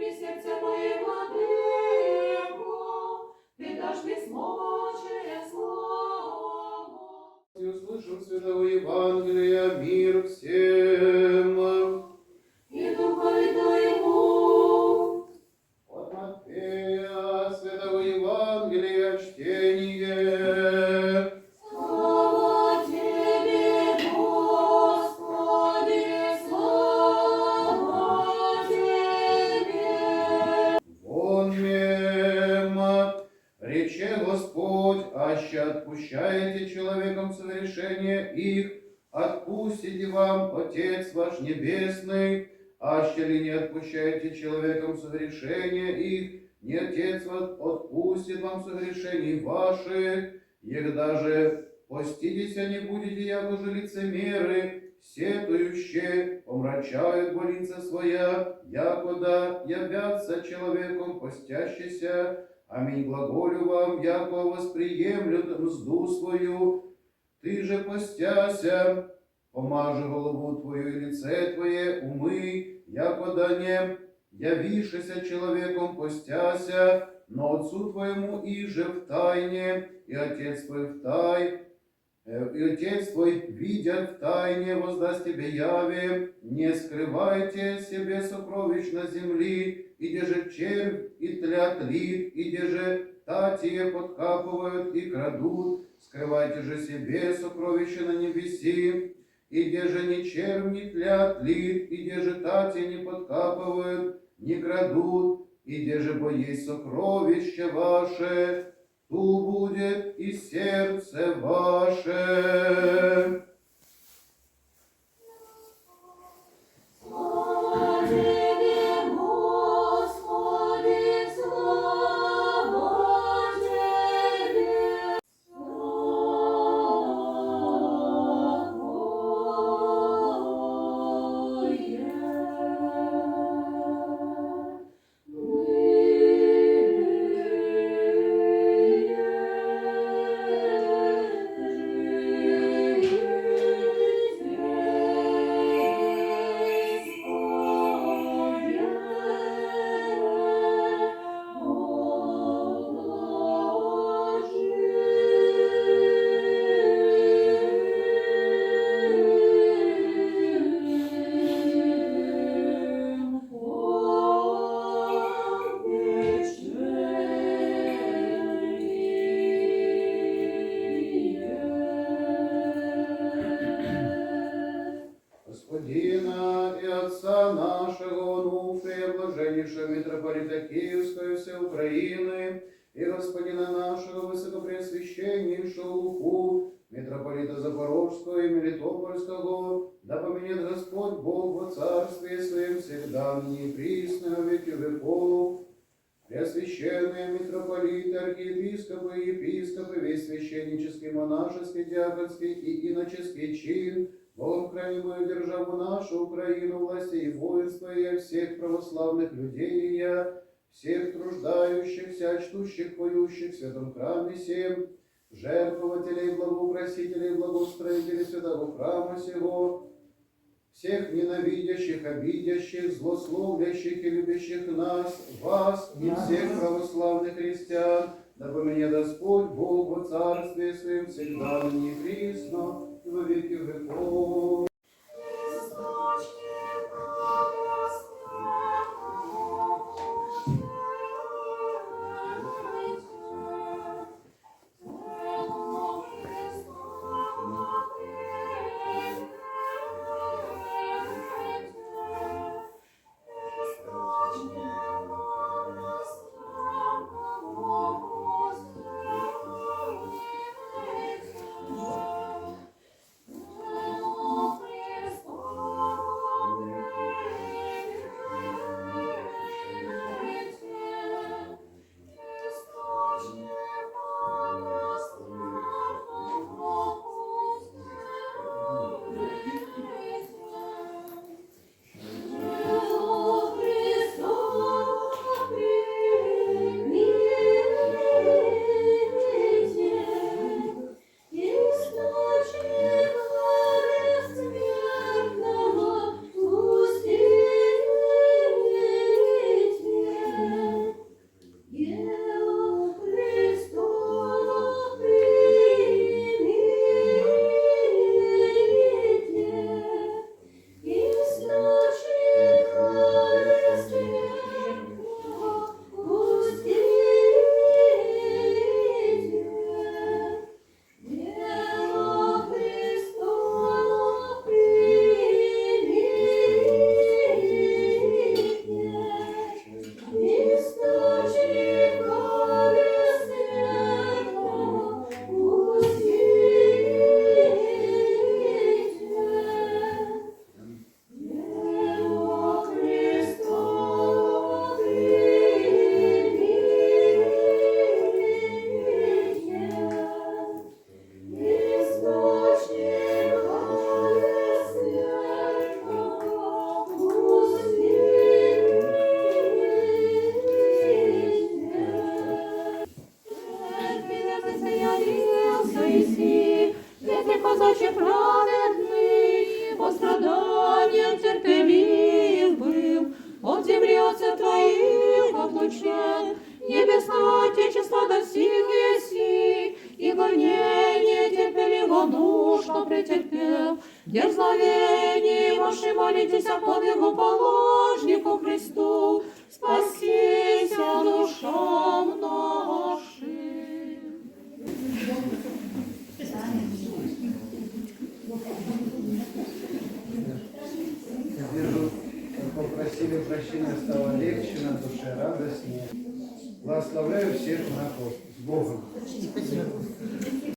тобі серце моє владико, ти даш письмо через слово. И услышав святого Евангелия, мир всем. Отпущаете человекам согрешения их, отпустите вам Отец ваш Небесный, аще ли не отпущаете человекам согрешения их, не Отец ваш отпустит вам согрешений ваших, их даже поститесь не будете, яко же лицемеры, сетующие, помрачают во лица своя, якода явятся человеком постящийся, аминь глаголю вам, яко восприемлют мзду свою, ты же постяся, помажи голову твою и лице твое, умы, якода не явишися человеком постяся, но отцу твоему иже в тайне, и отец твой в тай, Э, И Отец твой, видя в тайне, воздаст тебе яве, не скрывайте себе сокровищ на земли, и же червь и тля тлит, и же татие подкапывают и крадут, скрывайте же себе сокровища на небеси, и же ни червь, ни тля тлит, и же татие не подкапывают, не крадут, и же бо есть сокровище ваше, ту будет и сердце ваше. Блаженнейшего митрополита Киевского и всей Украины, и Господина нашего Высокопреосвященнейшего Луку, митрополита Запорожского и Мелитопольского, да поменет Господь Бог во Царстве Своем всегда, ныне и присно, веки веков. Преосвященные митрополиты, архиепископы, епископы, весь священнический, монашеский, диаконский и иноческий чин, Хранимую державу нашу, Украину, власти и воинство, и всех православных людей, и я, всех труждающихся, чтущих, поющих в святом храме всем, жертвователей, благоукрасителей, благоустроителей святого храма сего, всех ненавидящих, обидящих, злословлящих и любящих нас, вас и всех православных христиан, да помене Господь Бог во Царстве Своем всегда, и присно, и во веки веков. небесно Отечество до си, еси, и гонение терпели его душно претерпев. Дерзновение ваши молитесь о подвигу положнику Христу, спасися душам нашим. Попросили прощения, стало легче, на душе радостнее. Благословляю всех на. С Богом.